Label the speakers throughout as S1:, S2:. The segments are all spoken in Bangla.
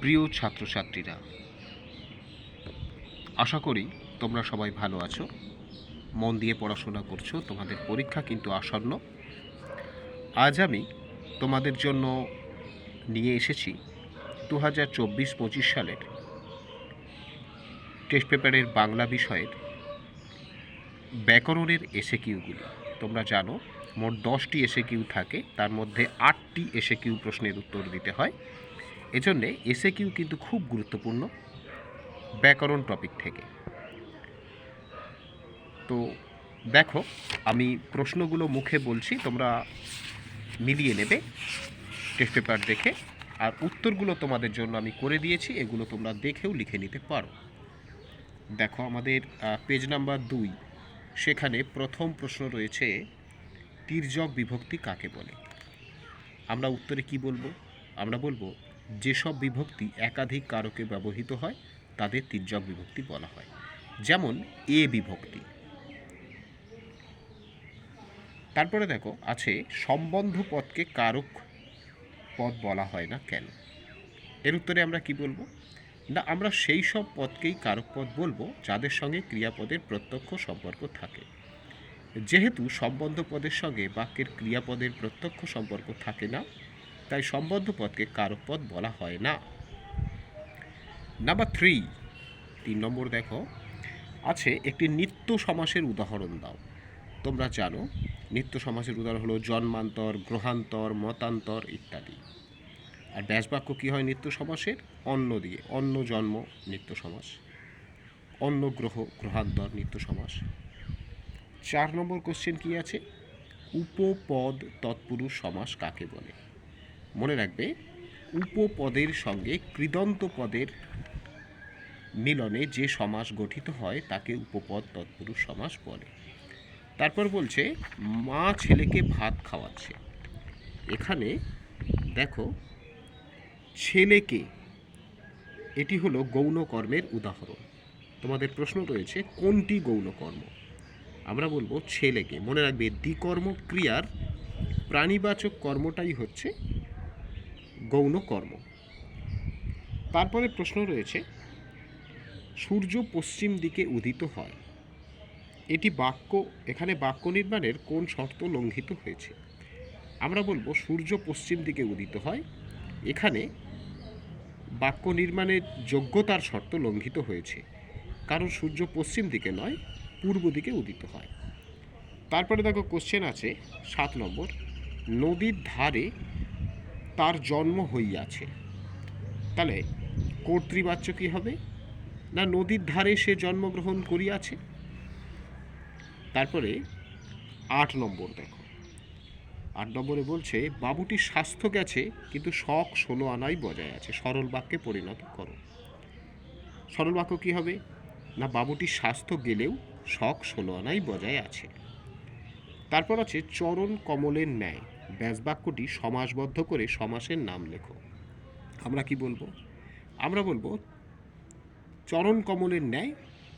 S1: প্রিয় ছাত্রছাত্রীরা, আশা করি তোমরা সবাই ভালো আছো। মন দিয়ে পড়াশোনা করছ, তোমাদের পরীক্ষা কিন্তু আসন্ন। আজ আমি তোমাদের জন্য নিয়ে এসেছি দু হাজার চব্বিশ পঁচিশ সালের টেস্ট পেপারের বাংলা বিষয়ের ব্যাকরণের এসে কিউগুলি তোমরা জানো, মোট দশটি এসে কিউ থাকে, তার মধ্যে আটটি এসে কিউ প্রশ্নের উত্তর দিতে হয়। এজন্যে এসে কিউ কিন্তু খুব গুরুত্বপূর্ণ ব্যাকরণ টপিক থেকে। তো দেখো, আমি প্রশ্নগুলো মুখে বলছি, তোমরা মিলিয়ে নেবে, টেস্ট পেপার দেখে, আর উত্তরগুলো তোমাদের জন্য আমি করে দিয়েছি, এগুলো তোমরা দেখেও লিখে নিতে পারো। দেখো, আমাদের পেজ নাম্বার দুই, সেখানে প্রথম প্রশ্ন রয়েছে, তির্যক বিভক্তি কাকে বলে? আমরা উত্তরে কি বলব? আমরা বলব যেসব বিভক্তি একাধিক কারকে ব্যবহৃত হয়, তাদের তির্যক বিভক্তি বলা হয়। যেমন, এ বিভক্তি। তারপরে দেখো, আছে সম্বন্ধ পদকে কারক পদ বলা হয় না কেন? এর উত্তরে আমরা কি বলব? না, আমরা সেই সব পদকেই কারক পদ বলব, যাদের সঙ্গে ক্রিয়াপদের প্রত্যক্ষ সম্পর্ক থাকে। যেহেতু সম্বন্ধ পদের সঙ্গে বাক্যের ক্রিয়াপদের প্রত্যক্ষ সম্পর্ক থাকে না তাই সম্বন্ধ পদকে কারক পদ বলা হয় না। নাম্বার থ্রি তিন নম্বর দেখো, আছে একটি নিত্য সমাসের উদাহরণ দাও। তোমরা জানো, নিত্য সমাসের উদাহরণ হলো জন্মান্তর, গ্রহান্তর, মতান্তর ইত্যাদি। আর ব্যাসবাক্য কী হয় নিত্য সমাসের? অন্ন দিয়ে, অন্ন জন্ম, নিত্য সমাস। অন্য গ্রহ, গ্রহান্তর, নিত্য সমাস। চার নম্বর কোশ্চেন কি আছে? উপপদ তৎপুরুষ সমাস কাকে বলে? মনে রাখবে, উপপদের সঙ্গে কৃদন্ত পদের মিলনে যে সমাস গঠিত হয়, তাকে উপপদ, তৎপুরুষ সমাস বলে। তারপর বলছে, মা ছেলেকে ভাত খাওয়াচ্ছে। এখানে দেখো, ছেলেকে, এটি হলো গৌণ কর্মের উদাহরণ। তোমাদের প্রশ্ন রয়েছে, কোনটি গৌণ কর্ম আমরা বলব ছেলেকে। মনে রাখবে দ্বিকর্ম ক্রিয়ার প্রাণীবাচক কর্মটাই হচ্ছে গৌণ কর্ম তারপরে প্রশ্ন রয়েছে, সূর্য পশ্চিম দিকে উদিত হয়। এটি বাক্য, এখানে বাক্য নির্মাণের কোন শর্ত লঙ্ঘিত হয়েছে? আমরা বলব, সূর্য পশ্চিম দিকে উদিত হয়। এখানে বাক্য নির্মাণের যোগ্যতার শর্ত লঙ্ঘিত হয়েছে। কারণ সূর্য পশ্চিম দিকে নয়, পূর্ব দিকে উদিত হয়। তারপরে দেখো কোশ্চেন আছে সাত নম্বর। নদীর ধারে তার জন্ম হইয়াছে। তাহলে কর্তৃবাচ্য কী হবে? না নদীর ধারে সে জন্মগ্রহণ করিয়াছে? তারপরে আট নম্বর দেখো। আট নম্বরে বলছে, বাবুটি স্বাস্থ্য গেছে, কিন্তু শখ ষোলো আনাই বজায় আছে। সরল বাক্যে পরিণত করো। সরল বাক্য কী হবে? না বাবুটির স্বাস্থ্য গেলেও শখ ষোলো আনাই বজায় আছে। তারপর আছে, চরণ কমলের ন্যায়। ব্যাসবাক্যটি সমাসবদ্ধ করে সমাসের নাম লেখো। আমরা কি বলব? আমরা বলব, চরণ কমলের ন্যায়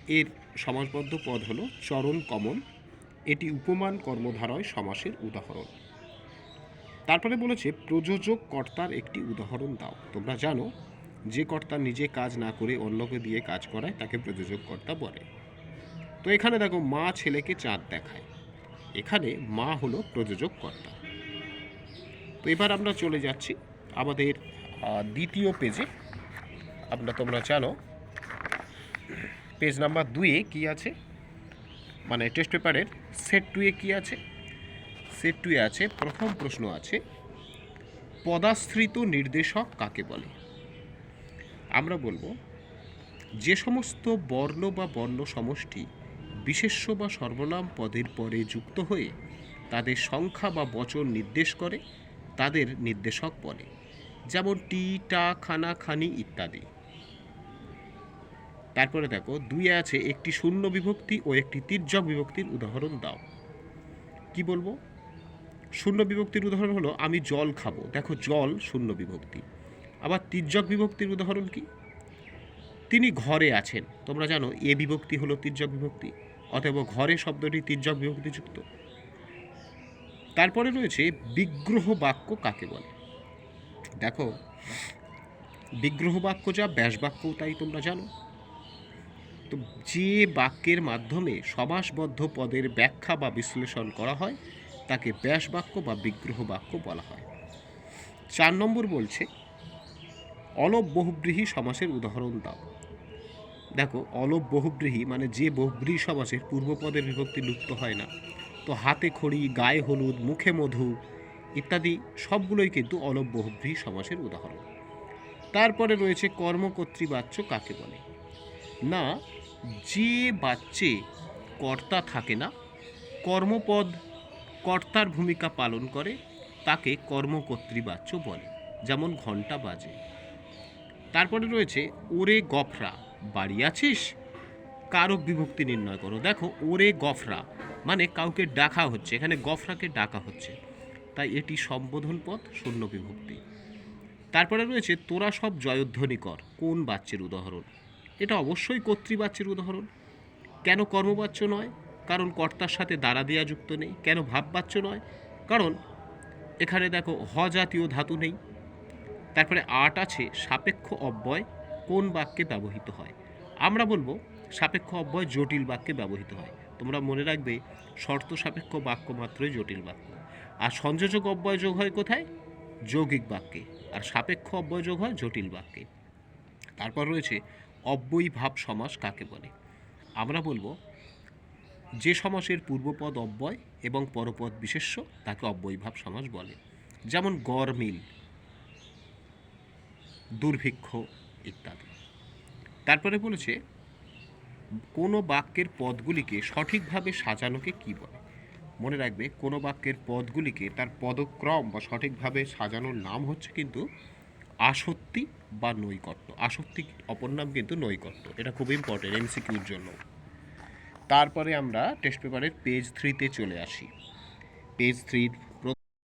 S1: এর সমাসবদ্ধ পদ হলো চরণ কমল। এটি উপমান কর্মধারয় সমাসের উদাহরণ। তারপরে বলেছে, প্রযোজক কর্তার একটি উদাহরণ দাও। তোমরা জানো, যে কর্তা নিজে কাজ না করে অন্যকে দিয়ে কাজ করায়, তাকে প্রযোজক কর্তা বলে। তো এখানে দেখো, মা ছেলেকে চাঁদ দেখায়। এখানে মা হলো প্রযোজক কর্তা। তো এবার আমরা চলে যাচ্ছি আমাদের দ্বিতীয় পেজে আমরা তোমরা জানো পেজ নাম্বার দুয়ে কি আছে? মানে টেস্ট পেপারের সেট টুয়ে কি আছে? সেট টুয়ে আছে, প্রথম প্রশ্ন আছে, পদাশ্রিত নির্দেশক কাকে বলে? আমরা বলব, যে সমস্ত বর্ণ বা বর্ণ সমষ্টি বিশেষ্য বা সর্বনাম পদের পরে যুক্ত হয়ে তাদের সংখ্যা বা বচন নির্দেশ করে তাদের নির্দেশক বলে, যেমন টি, টা, খানা, খানি ইত্যাদি। তারপরে দেখো, দুইয়ে আছে একটি শূন্য বিভক্তি ও একটি তির্যক বিভক্তির উদাহরণ দাও। কি বলব? শূন্য বিভক্তির উদাহরণ হলো, আমি জল খাব। দেখো, জল শূন্য বিভক্তি। আবার তির্যক বিভক্তির উদাহরণ কি? তিনি ঘরে আছেন। তোমরা জানো, এ বিভক্তি হলো তির্যক বিভক্তি। অতএব ঘরে শব্দটি তির্যক বিভক্তিযুক্ত। তারপরে রয়েছে বিগ্রহ বাক্য কাকে বলে? দেখো, বিগ্রহ বাক্য যা ব্যাস বাক্যও তাই তোমরা জানো। তো যে বাক্যের মাধ্যমে সমাসবদ্ধ পদের ব্যাখ্যা বা বিশ্লেষণ করা হয়, তাকে ব্যাস বাক্য বা বিগ্রহ বাক্য বলা হয়। চার নম্বর বলছে, অলপ বহুব্রীহী সমাসের উদাহরণ দাও। দেখো, অলপ বহুব্রীহী মানে যে বহুব্রীহী সমাসের পূর্বপদের বিভক্তি লুপ্ত হয় না। তো হাতে খড়ি, গায়ে হলুদ, মুখে মধু ইত্যাদি সবগুলোই কিন্তু বহুব্রীহী সমাসের উদাহরণ। তারপরে রয়েছে কর্মকর্তৃবাচ্য কাকে বলে? না, যে বাচ্চে কর্তা থাকে না, কর্মপদ কর্তার ভূমিকা পালন করে, তাকে কর্মকর্তৃবাচ্য বলে, যেমন ঘণ্টা বাজে। তারপরে রয়েছে, ওরে গফরা, বাড়ি আছিস? কারক বিভক্তি নির্ণয় করো। দেখো, ওরে গফরা মানে কাউকে ডাকা হচ্ছে, এখানে গফরাকে ডাকা হচ্ছে। তাই এটি সম্বোধন পথ, শূন্য বিভক্তি। তারপরে রয়েছে, তোরা সব জয়ধ্বনি কর, কোন বাচ্চের উদাহরণ? এটা অবশ্যই কর্তৃবাচ্যের উদাহরণ। কেন কর্মবাচ্য নয়? কারণ কর্তার সাথে দ্বারা দেয়া যুক্ত নেই। কেন ভাববাচ্য নয়? কারণ এখানে দেখো হ জাতীয় ধাতু নেই। তারপরে আট আছে, সাপেক্ষ অব্যয়, কোন বাক্যে ব্যবহৃত হয়? আমরা বলব সাপেক্ষ অব্যয় জটিল বাক্যে ব্যবহৃত হয়। তোমরা মনে রাখবে, শর্ত সাপেক্ষ বাক্য মাত্রই জটিল বাক্য। আর সংযোজক অব্যয় যোগ হয় কোথায়? যৌগিক বাক্যে। আর সাপেক্ষ অব্যয় যোগ হয় জটিল বাক্যে। তারপর রয়েছে, অব্যয়ী ভাব সমাস কাকে বলে? আমরা বলব, যে সমাসের পূর্বপদ অব্যয় এবং পরপদ বিশেষ্য, তাকে অব্যয়ীভাব সমাস বলে। যেমন গরমিল দুর্ভিক্ষ ইত্যাদি। তারপরে বলেছে কোনো বাক্যের পদগুলিকে সঠিকভাবে সাজানোকে কি বলে? মনে রাখবে, কোনো বাক্যের পদগুলিকে তার পদক্রম বা সঠিকভাবে সাজানোর নাম হচ্ছে কিন্তু আসত্তি বা নৈকট্য। আসক্তি অপর নাম কিন্তু নৈকট্য। এটা খুব ইম্পর্টেন্ট এমসিকিউর জন্য। তারপরে আমরা টেস্ট পেপারের পেজ থ্রিতে চলে আসি। পেজ থ্রির